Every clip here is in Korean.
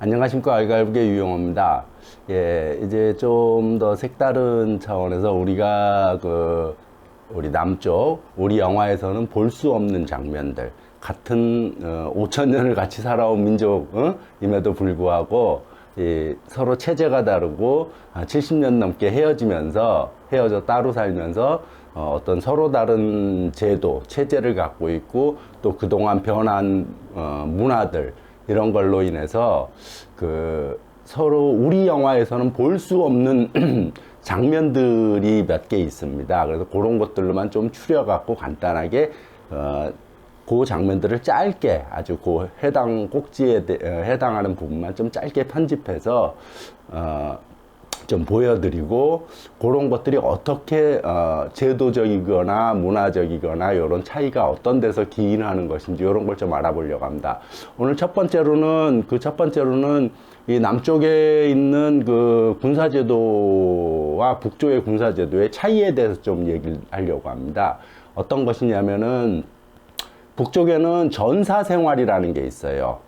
안녕하십니까 알갈국의 유용호입니다. 예, 이제 좀 더 색다른 차원에서 우리가 그 우리 남쪽 우리 영화에서는 볼 수 없는 장면들 같은 어, 5천 년을 같이 살아온 민족임에도 불구하고 이 서로 체제가 다르고 70년 넘게 헤어지면서 헤어져 따로 살면서 어, 어떤 서로 다른 제도 체제를 갖고 있고 또 그동안 변한 어, 문화들 이런 걸로 인해서 그 서로 우리 영화에서는 볼 수 없는 장면들이 몇 개 있습니다. 그래서 그런 것들로만 좀 추려갖고 간단하게 어, 그 장면들을 짧게 아주 그 해당 꼭지에 대- 어, 해당하는 부분만 좀 짧게 편집해서 어, 좀 보여드리고 그런 것들이 어떻게 어, 제도적이거나 문화적이거나 이런 차이가 어떤 데서 기인하는 것인지 이런 걸 좀 알아보려고 합니다. 오늘 첫 번째로는 그 첫 번째로는 이 남쪽에 있는 그 군사제도와 북쪽의 군사제도의 차이에 대해서 좀 얘기를 하려고 합니다. 어떤 것이냐면은 북쪽에는 전사 생활이라는 게 있어요.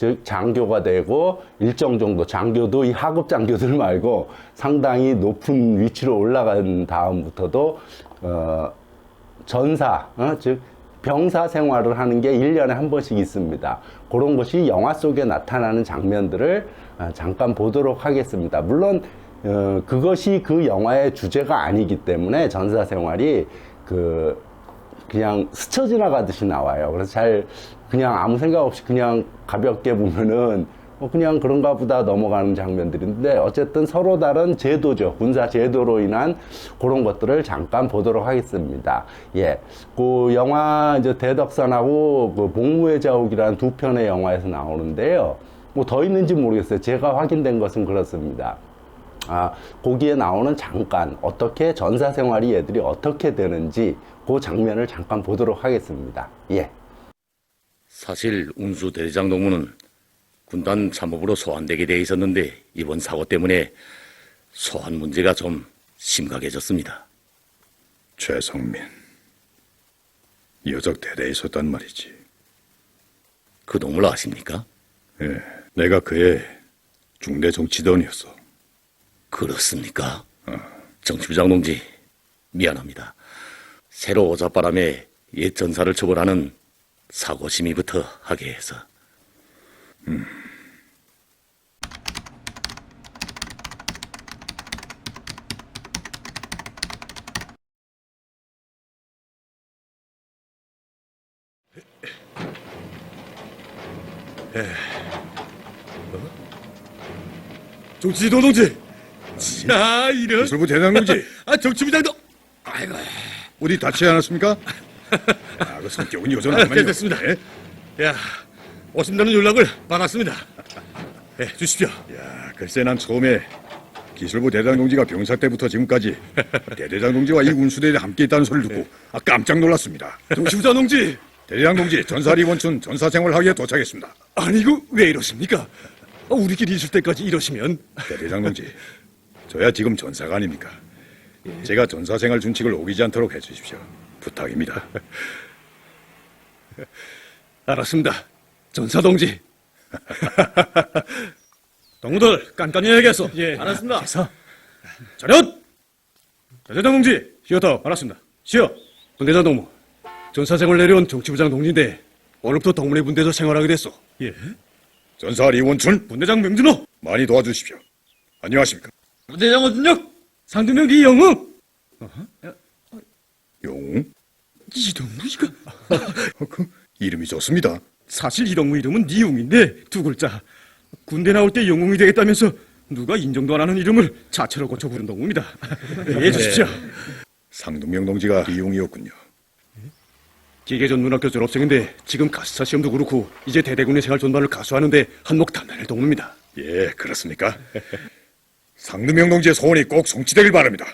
즉 장교가 되고 일정 정도 장교도 이 하급 장교들 말고 상당히 높은 위치로 올라간 다음부터도 어 전사 어? 즉 병사 생활을 하는 게 1년에 한 번씩 있습니다. 그런 것이 영화 속에 나타나는 장면들을 어, 잠깐 보도록 하겠습니다. 물론 어, 그것이 그 영화의 주제가 아니기 때문에 전사 생활이 그 그냥 스쳐 지나가듯이 나와요. 그래서 잘 그냥 아무 생각 없이 그냥 가볍게 보면은 뭐 그냥 그런가 보다 넘어가는 장면들인데 어쨌든 서로 다른 제도죠. 군사 제도로 인한 그런 것들을 잠깐 보도록 하겠습니다. 예. 그 영화 이제 대덕산하고 그 복무의 자욱이라는 두 편의 영화에서 나오는데요. 뭐 더 있는지 모르겠어요. 제가 확인된 것은 그렇습니다. 아, 거기에 나오는 잠깐 어떻게 전사 생활이 얘들이 어떻게 되는지 그 장면을 잠깐 보도록 하겠습니다. 예. 사실 운수 대대장 동무는 군단 참모부로 소환되게 돼 있었는데 이번 사고 때문에 소환 문제가 좀 심각해졌습니다. 최성민 여적 대대에 있었단 말이지. 그 동물 아십니까? 예, 내가 그의 중대 정치던이었어. 그렇습니까? 정치부장 동지 미안합니다. 새로 오자바람에 옛 전사를 처벌하는 사고 심의부터 하게 해서 정치지도 동지. 자, 이런. 기술부 대장동지 아, 정치부장도. 아이고. 어디 다치지 않았습니까? 아, 그 성격은 여전하구만요. 네, 됐습니다. 예? 야, 오신다는 연락을 받았습니다. 예, 주십시오. 야, 글쎄 난 처음에 기술부 대장 동지가 병사 때부터 지금까지 대대장 동지와 이 운수대에 함께 있다는 소리를 듣고 아, 깜짝 놀랐습니다. 정치부장 동지. 대대장 동지 전사리 원춘 전사생활하기에 도착했습니다. 아니, 이거 왜 이러십니까? 아, 우리끼리 있을 때까지 이러시면. 대대장 동지, 저야 지금 전사가 아닙니까? 제가 전사생활 준칙을 오기지 않도록 해주십시오. 부탁입니다. 알았습니다. 전사 동지. 동무들, 깐깐히 해야겠어. 예. 알았습니다. 자, 차렷! 대대장 동지, 쉬었다. 알았습니다. 쉬어. 분대장 동무. 전사 생활 내려온 정치부장 동지인데, 오늘부터 동문회 분대에서 생활하게 됐어. 예. 전사 리원춘 분대장 명준호. 많이 도와주십시오. 안녕하십니까? 분대장 어준혁. 상등명 리영웅. 용? 이동무이가. 어, 그 이름이 좋습니다. 사실 이동무 이름은 니웅인데 두 글자. 군대 나올 때 영웅이 되겠다면서 누가 인정도 안 하는 이름을 자체로 고쳐 부른 동무입니다. 이해해 주십시오. 상동명 동지가 이용이었군요. 기계전문학교 졸업생인데 지금 가스차 시험도 그렇고 이제 대대군의 생활 전반을 가수하는데 한몫 단단할 동무입니다. 예, 그렇습니까? 상동명 동지의 소원이 꼭 성취되길 바랍니다.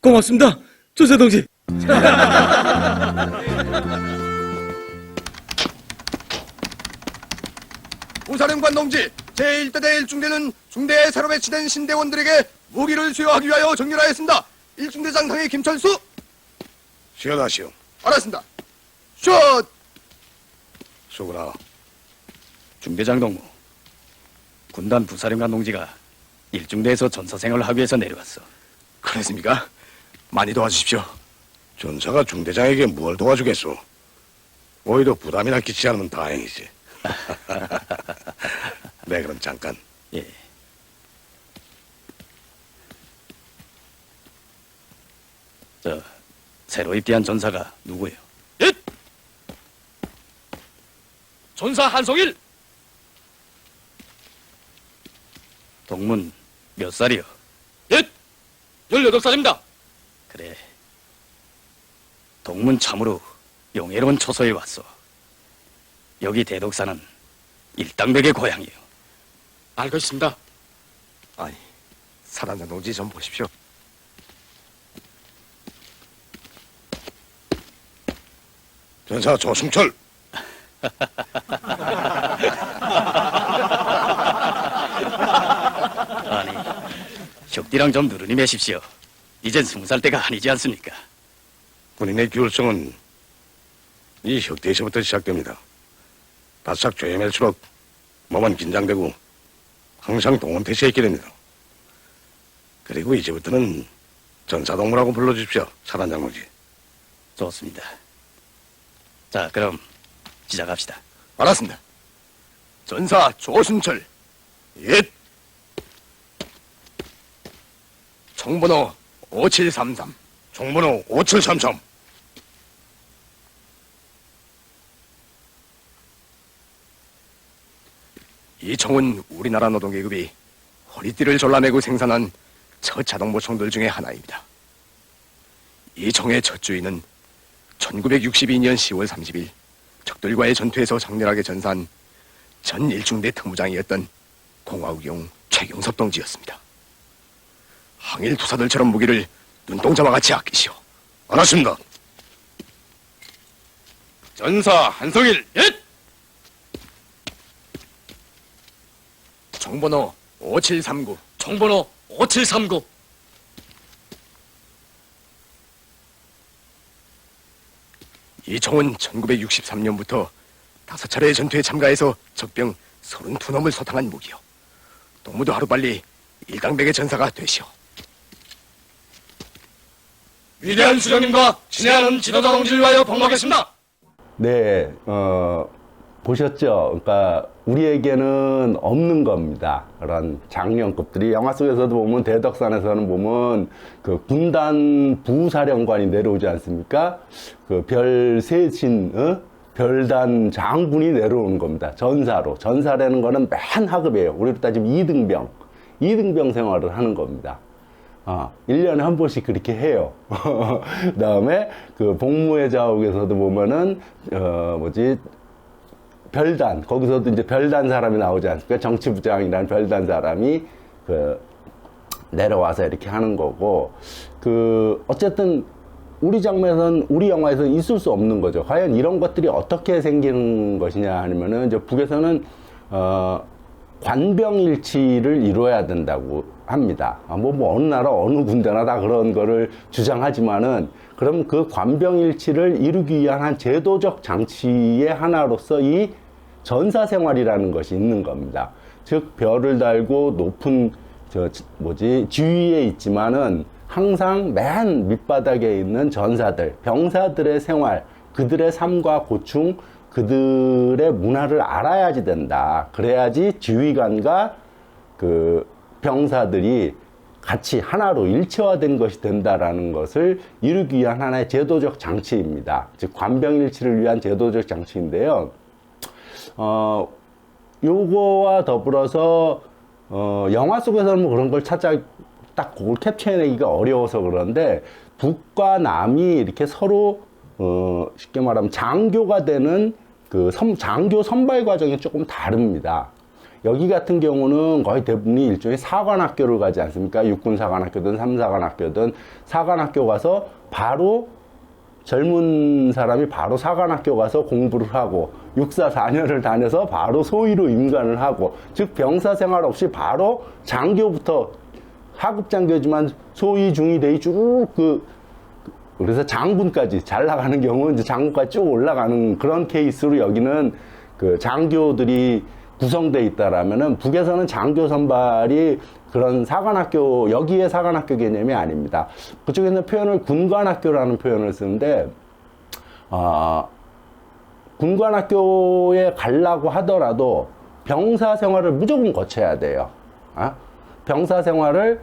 고맙습니다. 조세 동지. 우사령관 동지 제1대 대 1중대는 중대에 새로 배치된 신대원들에게 무기를 수여하기 위하여 정렬하였습니다. 1중대장 당의 김철수 시원하시오. 알았습니다. 슛! 소그라. 중대장 동무. 군단 부사령관 동지가 일중대에서 전사생활을 하기 위해서 내려왔어. 그렇습니까? 많이 도와주십시오. 전사가 중대장에게 뭘 도와주겠소? 오히려 부담이나 끼치지 않으면 다행이지. 네, 그럼 잠깐. 예. 저 새로 입대한 전사가 누구예요? 예! 전사 한성일 동문 몇 살이요? 예 18살입니다 그래. 동문 참으로 영예로운 초소에 왔어. 여기 대독사는 일당백의 고향이에요. 알고 있습니다 아니, 사단장 동지 좀 보십시오. 전사 조승철. 아니, 혁디랑 좀 누르니 매십시오. 이젠 스무 살 때가 아니지 않습니까? 군인의 규율성은 이 혁대에서부터 시작됩니다. 바싹 조여맬수록 몸은 긴장되고 항상 동원태세에 있게 됩니다. 그리고 이제부터는 전사동무라고 불러주십시오. 사단장 동지. 좋습니다. 자, 그럼 시작합시다. 알았습니다. 전사 조순철. 예. 총번호 5733. 총번호 5733. 이 총은 우리나라 노동계급이 허리띠를 졸라매고 생산한 첫 자동보 총들 중에 하나입니다. 이 총의 첫 주인은 1962년 10월 30일 적들과의 전투에서 장렬하게 전사한 전 일중대 특무장이었던 공화국용 최경섭 동지였습니다. 항일 투사들처럼 무기를 눈동자와 같이 아끼시오. 알았습니다. 전사 한성일 예 총번호 5739 총번호 5739 이 총은 1963년부터 다섯 차례의 전투에 참가해서 적병 32놈을 소탕한 무기요. 동무도 하루빨리 일당백의 전사가 되시오. 위대한 수령님과 친애하는 지도자 동지를 위하여 복먹겠습니다 네, 어, 보셨죠? 그러니까 우리에게는 없는 겁니다. 그런 장령급들이 영화 속에서도 보면 대덕산에서는 보면 그 군단 부사령관이 내려오지 않습니까? 그 별세신, 어? 별단 장군이 내려오는 겁니다. 전사로. 전사라는 거는 맨 하급이에요. 우리로 따지면 이등병. 이등병 생활을 하는 겁니다. 아, 1년에 한 번씩 그렇게 해요. 그 다음에 그 복무의 자옥에서도 보면은, 어, 뭐지, 별단, 거기서도 이제 별단 사람이 나오지 않습니까? 정치부장이라는 별단 사람이 그, 내려와서 이렇게 하는 거고, 그, 어쨌든, 우리 장면에서는, 우리 영화에서는 있을 수 없는 거죠. 과연 이런 것들이 어떻게 생기는 것이냐 하면은, 이제 북에서는, 어, 관병일치를 이루어야 된다고 합니다. 아, 뭐, 뭐, 어느 나라, 어느 군대나 다 그런 거를 주장하지만은, 그럼 그 관병일치를 이루기 위한 한 제도적 장치의 하나로서 이 전사 생활이라는 것이 있는 겁니다. 즉, 별을 달고 높은, 저, 지- 뭐지, 지위에 있지만은 항상 맨 밑바닥에 있는 전사들, 병사들의 생활, 그들의 삶과 고충, 그들의 문화를 알아야지 된다. 그래야지 지휘관과 그 병사들이 같이 하나로 일체화된 것이 된다라는 것을 이루기 위한 하나의 제도적 장치입니다. 즉 관병일치를 위한 제도적 장치인데요. 어, 요거와 더불어서 어, 영화 속에서는 뭐 그런 걸 찾아 딱 그걸 캡처해내기가 어려워서 그런데 북과 남이 이렇게 서로 어, 쉽게 말하면 장교가 되는 그 선- 장교 선발 과정이 조금 다릅니다. 여기 같은 경우는 거의 대부분이 일종의 사관학교를 가지 않습니까? 육군 사관학교든 삼사관학교든 사관학교 가서 바로 젊은 사람이 바로 사관학교 가서 공부를 하고 육사 4년을 다녀서 바로 소위로 임관을 하고 즉 병사 생활 없이 바로 장교부터 하급 장교지만 소위 중위 대위 쭉그 그래서 장군까지 잘 나가는 경우는 이제 장군까지 쭉 올라가는 그런 케이스로 여기는 그 장교들이 구성돼 있다라면은 북에서는 장교 선발이 그런 사관학교 여기에 사관학교 개념이 아닙니다. 그쪽에는 표현을 군관학교라는 표현을 쓰는데 아 군관학교에 가려고 하더라도 병사 생활을 무조건 거쳐야 돼요. 아? 병사 생활을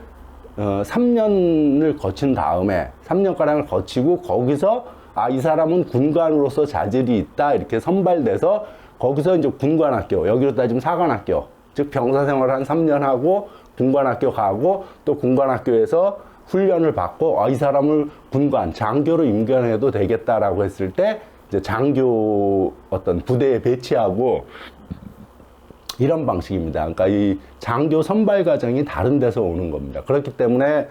어, 3년을 거친 다음에 3년가량을 거치고 거기서 아, 이 사람은 군관으로서 자질이 있다. 이렇게 선발돼서 거기서 이제 군관학교, 여기로 따지면 사관학교, 즉 병사 생활을 한 3년 하고 군관학교 가고 또 군관학교에서 훈련을 받고 아, 이 사람을 군관, 장교로 임관해도 되겠다라고 했을 때 이제 장교 어떤 부대에 배치하고 이런 방식입니다. 그러니까 이 장교 선발 과정이 다른 데서 오는 겁니다. 그렇기 때문에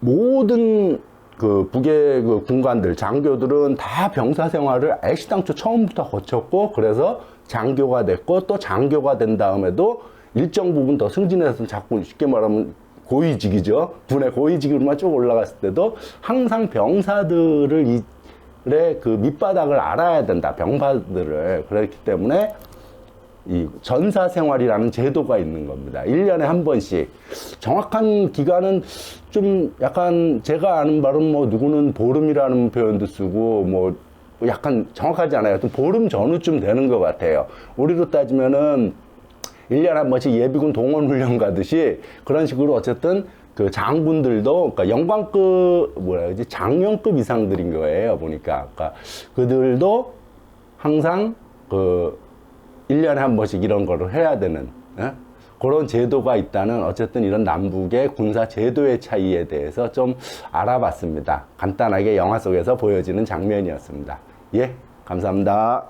모든 그 북의 그 군관들, 장교들은 다 병사 생활을 애시당초 처음부터 거쳤고, 그래서 장교가 됐고, 또 장교가 된 다음에도 일정 부분 더 승진해서 자꾸 쉽게 말하면 고위직이죠. 군의 고위직으로만 쭉 올라갔을 때도 항상 병사들을 이, 의그 밑바닥을 알아야 된다. 병사들을. 그렇기 때문에 이 전사 생활이라는 제도가 있는 겁니다. 1년에 한 번씩. 정확한 기간은 좀 약간 제가 아는 바로는 뭐 누구는 보름이라는 표현도 쓰고 뭐 약간 정확하지 않아요. 하여튼 보름 전후쯤 되는 것 같아요. 우리로 따지면은 1년에 한 번씩 예비군 동원 훈련 가듯이 그런 식으로 어쨌든 그 장군들도 그러니까 영광급 뭐라 그러지 장령급 이상들인 거예요 보니까 그러니까 그들도 항상 그 1년에 한 번씩 이런 거를 해야 되는 예? 그런 제도가 있다는 어쨌든 이런 남북의 군사 제도의 차이에 대해서 좀 알아봤습니다. 간단하게 영화 속에서 보여지는 장면이었습니다. 예, 감사합니다.